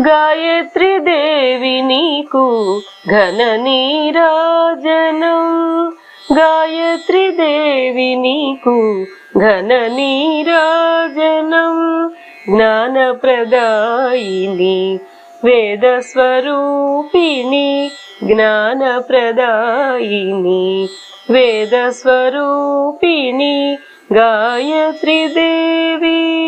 గాయత్రి దేవి నీకు ఘన నీరాజనం. గాయత్రి దేవి నీకు ఘన నీరాజనం. జ్ఞానప్రదాయిని వేద స్వరూపిణి జ్ఞానప్రదాయిని వేద స్వరూపిణి గాయత్రి దేవి.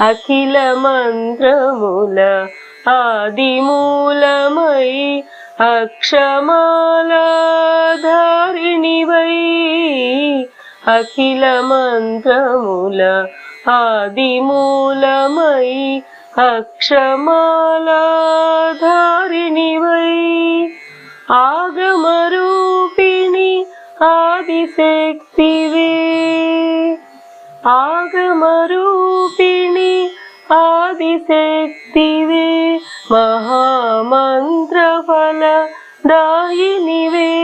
అఖిల మంత్రముల ఆదిమూలమై అక్షమాలాధారిణివై అఖిల మంత్రముల ఆదిమూలమై అక్షమాలాధారిణివై ఆగమరూపిణి ఆదిశక్తివే. ఆగమరూపిణి శక్తివే మహామంత్రఫల దాయినివే.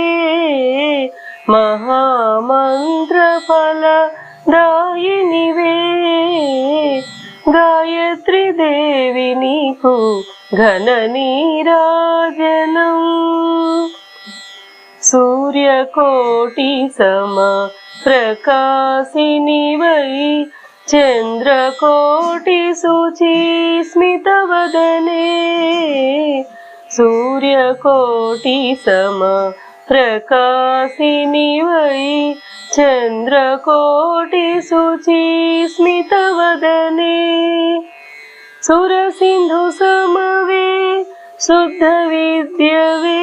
మహామంత్రఫల దాయినివే. గాయత్రి దేవి నీకు ఘన నీరాజనం. సూర్యకోటి సమ ప్రకాశినివై వై चन्द्रकोटिसुचिस्मितवदने सूर्यकोटिसम प्रकाशिनि वै चन्द्रकोटि सुरसिन्धुसमवे शुद्धविद्यवे।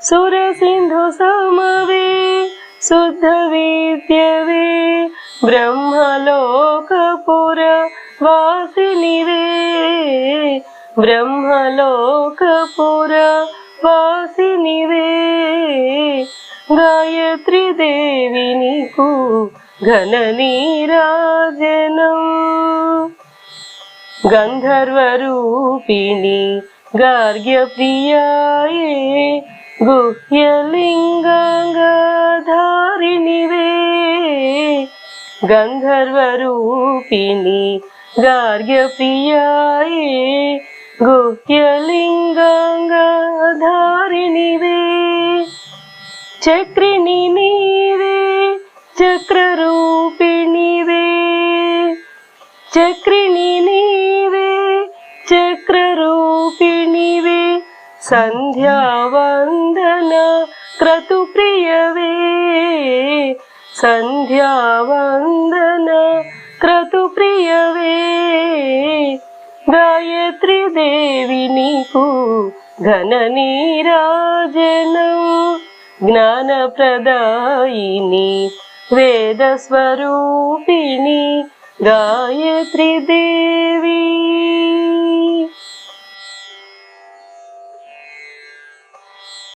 सुरसिन्धुसमवे शुद्धविद्यवे। బ్రహ్మలోకపుర వాసినివే బ్రహ్మలోకపుర వాసినివే గాయత్రి దేవి నీకు ఘన నీరాజనం. గంధర్వరూపిణి గార్గ్యప్రియాయే. గుహ్యలింగాంగధారిణివే గంధర్వరూపిణి గార్గ్యప్రియాయే గుహ్యలింగాంగధారిణివే. చక్రిణి నీవే చక్రరూపిణివే. చక్రిణి నీవే చక్రరూపిణివే. సంధ్యావందన క్రతుప్రియవే. సంధ్యావందన క్రతు ప్రియవే. గాయత్రి దేవి నీకు ఘన నీరాజనం. జ్ఞానప్రదాయిని వేద స్వరూపిణి గాయత్రి దేవి.